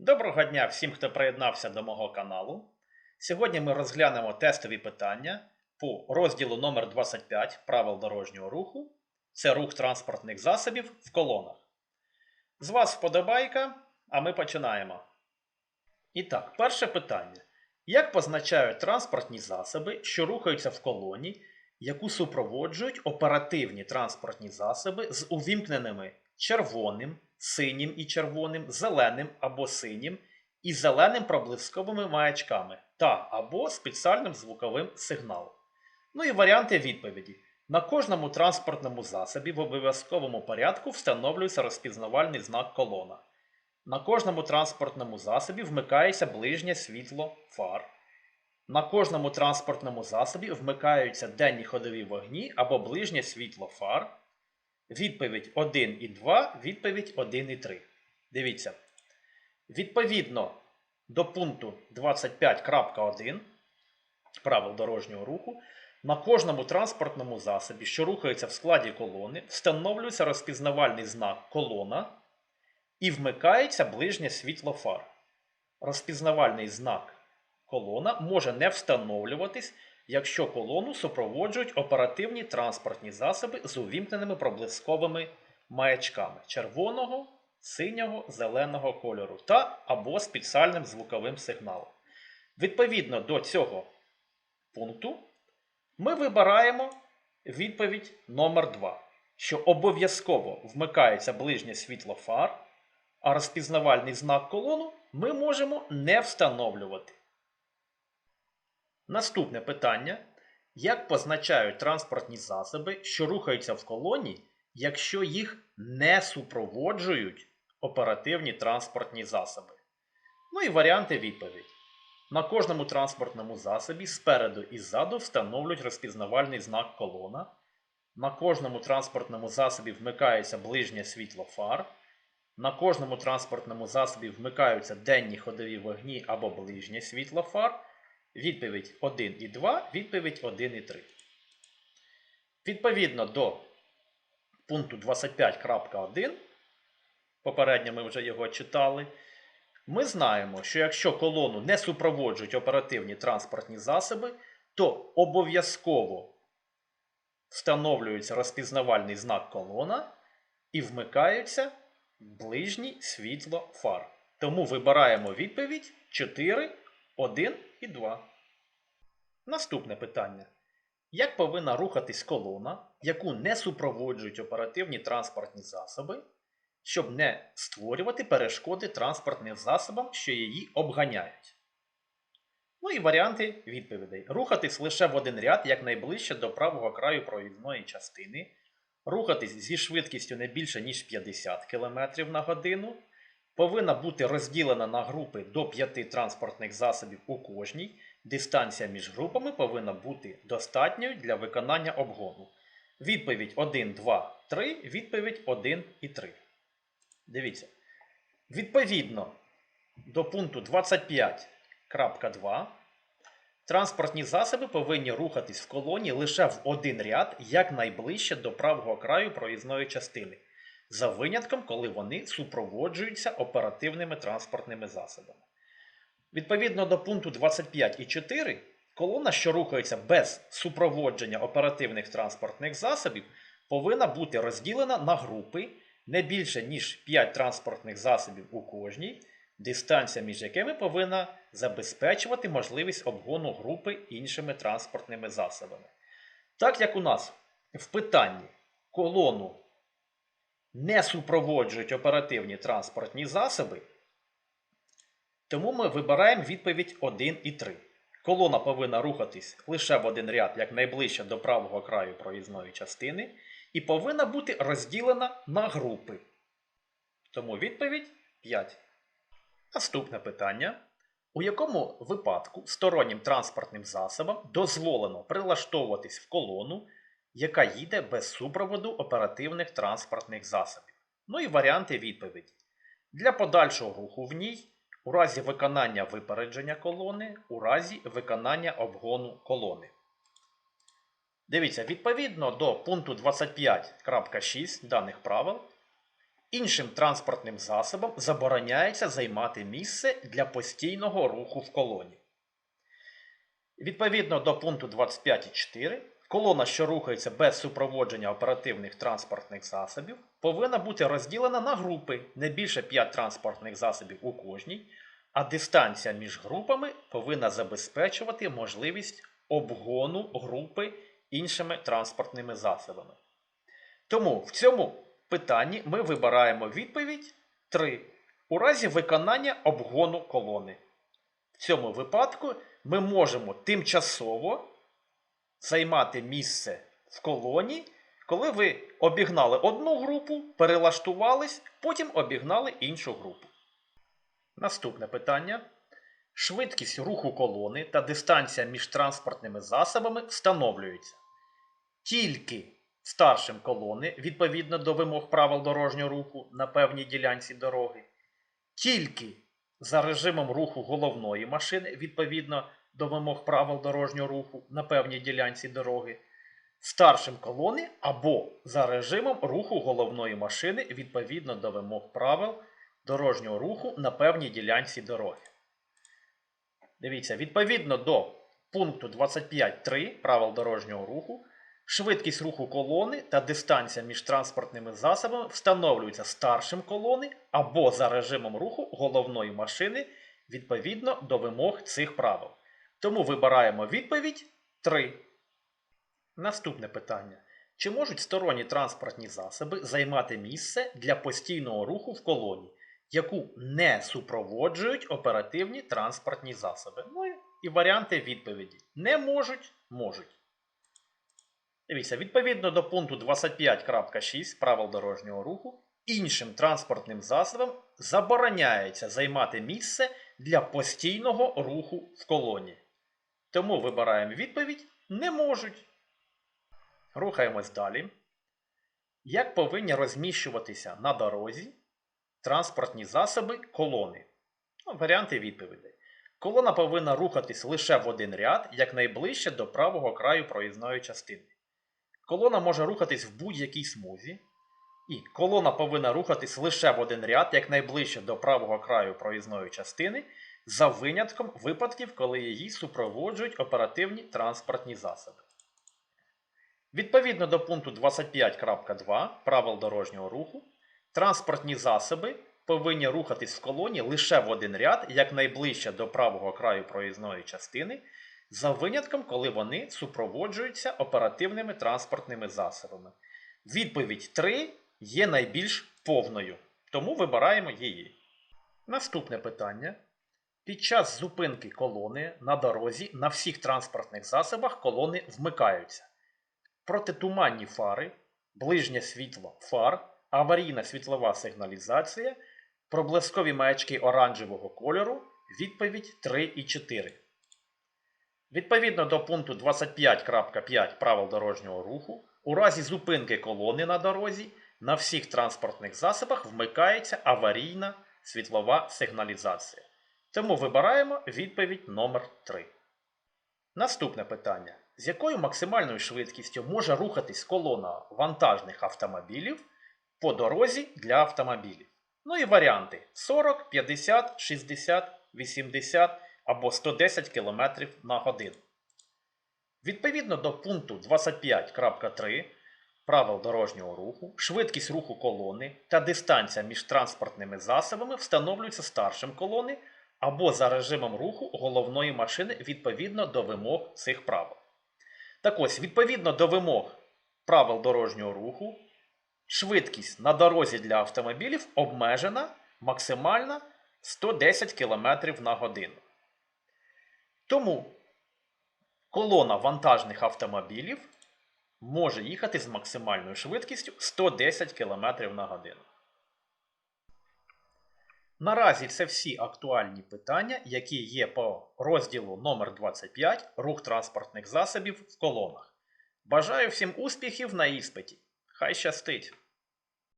Доброго дня всім, хто приєднався до мого каналу. Сьогодні ми розглянемо тестові питання по розділу номер 25 правил дорожнього руху. Це рух транспортних засобів в колонах. З вас вподобайка, а ми починаємо. І так, перше питання. Як позначають транспортні засоби, що рухаються в колоні, яку супроводжують оперативні транспортні засоби з увімкненими червоним, синім і червоним, зеленим або синім і зеленим проблисковими маячками та або спеціальним звуковим сигналом. Ну і варіанти відповіді. На кожному транспортному засобі в обов'язковому порядку встановлюється розпізнавальний знак колона. На кожному транспортному засобі вмикається ближнє світло фар. На кожному транспортному засобі вмикаються денні ходові вогні або ближнє світло фар. Відповідь 1 і 2, відповідь 1 і 3. Дивіться. Відповідно до пункту 25.1 правил дорожнього руху, на кожному транспортному засобі, що рухається в складі колони, встановлюється розпізнавальний знак колона і вмикається ближнє світло фар. Розпізнавальний знак колона може не встановлюватись, якщо колону супроводжують оперативні транспортні засоби з увімкненими проблисковими маячками червоного, синього, зеленого кольору та або спеціальним звуковим сигналом. Відповідно до цього пункту, ми вибираємо відповідь номер 2 що обов'язково вмикається ближнє світло фар, а розпізнавальний знак колону ми можемо не встановлювати. Наступне питання. Як позначають транспортні засоби, що рухаються в колоні, якщо їх не супроводжують оперативні транспортні засоби? Ну і варіанти відповідь. На кожному транспортному засобі спереду і ззаду встановлюють розпізнавальний знак колона. На кожному транспортному засобі вмикається ближнє світло фар. На кожному транспортному засобі вмикаються денні ходові вогні або ближнє світло фар. Відповідь 1 і 2, відповідь 1 і 3. Відповідно до пункту 25.1, попередньо ми вже його читали, ми знаємо, що якщо колону не супроводжують оперативні транспортні засоби, то обов'язково встановлюється розпізнавальний знак колона і вмикаються ближні світло фар. Тому вибираємо відповідь 4, 1 і 2. Наступне питання. Як повинна рухатись колона, яку не супроводжують оперативні транспортні засоби, щоб не створювати перешкоди транспортним засобам, що її обганяють? Ну і варіанти відповідей. Рухатись лише в один ряд якнайближче до правого краю проїзної частини, рухатись зі швидкістю не більше, ніж 50 км на годину, повинна бути розділена на групи до 5 транспортних засобів у кожній. Дистанція між групами повинна бути достатньою для виконання обгону. Відповідь 1, 2, 3, відповідь 1 і 3. Дивіться. Відповідно до пункту 25.2 транспортні засоби повинні рухатись в колоні лише в один ряд якнайближче до правого краю проїзної частини за винятком, коли вони супроводжуються оперативними транспортними засобами. Відповідно до пункту 25.4, колона, що рухається без супроводження оперативних транспортних засобів, повинна бути розділена на групи не більше, ніж 5 транспортних засобів у кожній, дистанція між якими повинна забезпечувати можливість обгону групи іншими транспортними засобами. Так як у нас в питанні колону не супроводжують оперативні транспортні засоби, тому ми вибираємо відповідь 1 і 3. Колона повинна рухатись лише в один ряд якнайближче до правого краю проїзної частини і повинна бути розділена на групи. Тому відповідь 5. Наступне питання. У якому випадку стороннім транспортним засобам дозволено прилаштовуватись в колону, яка їде без супроводу оперативних транспортних засобів? Ну і варіанти відповіді. Для подальшого руху в ній у разі виконання випередження колони, у разі виконання обгону колони. Дивіться, відповідно до пункту 25.6 даних правил, Іншим транспортним засобам забороняється займати місце для постійного руху в колоні. Відповідно до пункту 25.4, колона, що рухається без супроводження оперативних транспортних засобів, повинна бути розділена на групи не більше 5 транспортних засобів у кожній, а дистанція між групами повинна забезпечувати можливість обгону групи іншими транспортними засобами. Тому в цьому питанні ми вибираємо відповідь 3 у разі виконання обгону колони. В цьому випадку ми можемо тимчасово займати місце в колоні, коли ви обігнали одну групу, перелаштувались, потім обігнали іншу групу. Наступне питання. Швидкість руху колони та дистанція між транспортними засобами встановлюються тільки старшим колони відповідно до вимог правил дорожнього руху на певній ділянці дороги, тільки за режимом руху головної машини відповідно до вимог правил дорожнього руху на певній ділянці дороги, старшим колони або за режимом руху головної машини відповідно до вимог правил дорожнього руху на певній ділянці дороги. Дивіться, відповідно до пункту 25.3 правил дорожнього руху, швидкість руху колони та дистанція між транспортними засобами встановлюються старшим колони або за режимом руху головної машини відповідно до вимог цих правил. Тому вибираємо відповідь 3. Наступне питання. Чи можуть сторонні транспортні засоби займати місце для постійного руху в колоні, яку не супроводжують оперативні транспортні засоби? Ну і- варіанти відповіді. Не можуть, можуть. Дивіться, відповідно до пункту 25.6 правил дорожнього руху, іншим транспортним засобам забороняється займати місце для постійного руху в колоні. Тому вибираємо відповідь не можуть. Рухаємось далі. Як повинні розміщуватися на дорозі транспортні засоби колони? Ну, варіанти відповідей. Колона повинна рухатись лише в один ряд, якнайближче до правого краю проїзної частини. Колона може рухатись в будь-якій смузі. І колона повинна рухатись лише в один ряд, якнайближче до правого краю проїзної частини, за винятком випадків, коли її супроводжують оперативні транспортні засоби. Відповідно до пункту 25.2 правил дорожнього руху, транспортні засоби повинні рухатись в колоні лише в один ряд, якнайближче до правого краю проїзної частини, за винятком, коли вони супроводжуються оперативними транспортними засобами. Відповідь 3 є найбільш повною, тому вибираємо її. Наступне питання. Під час зупинки колони на дорозі на всіх транспортних засобах колони вмикаються. Протитуманні фари, ближнє світло фар, аварійна світлова сигналізація, проблискові маячки оранжевого кольору, відповідь 3 і 4. Відповідно до пункту 25.5 правил дорожнього руху, у разі зупинки колони на дорозі на всіх транспортних засобах вмикається аварійна світлова сигналізація. Тому вибираємо відповідь номер 3. Наступне питання. З якою максимальною швидкістю може рухатись колона вантажних автомобілів по дорозі для автомобілів? Ну і варіанти 40, 50, 60, 80 або 110 км на годину. Відповідно до пункту 25.3 правил дорожнього руху, швидкість руху колони та дистанція між транспортними засобами встановлюються старшим колони або за режимом руху головної машини відповідно до вимог цих правил. Так ось, відповідно до вимог правил дорожнього руху, швидкість на дорозі для автомобілів обмежена максимально 110 км на годину. Тому колона вантажних автомобілів може їхати з максимальною швидкістю 110 км на годину. Наразі це всі актуальні питання, які є по розділу номер 25 рух транспортних засобів в колонах. Бажаю всім успіхів на іспиті. Хай щастить!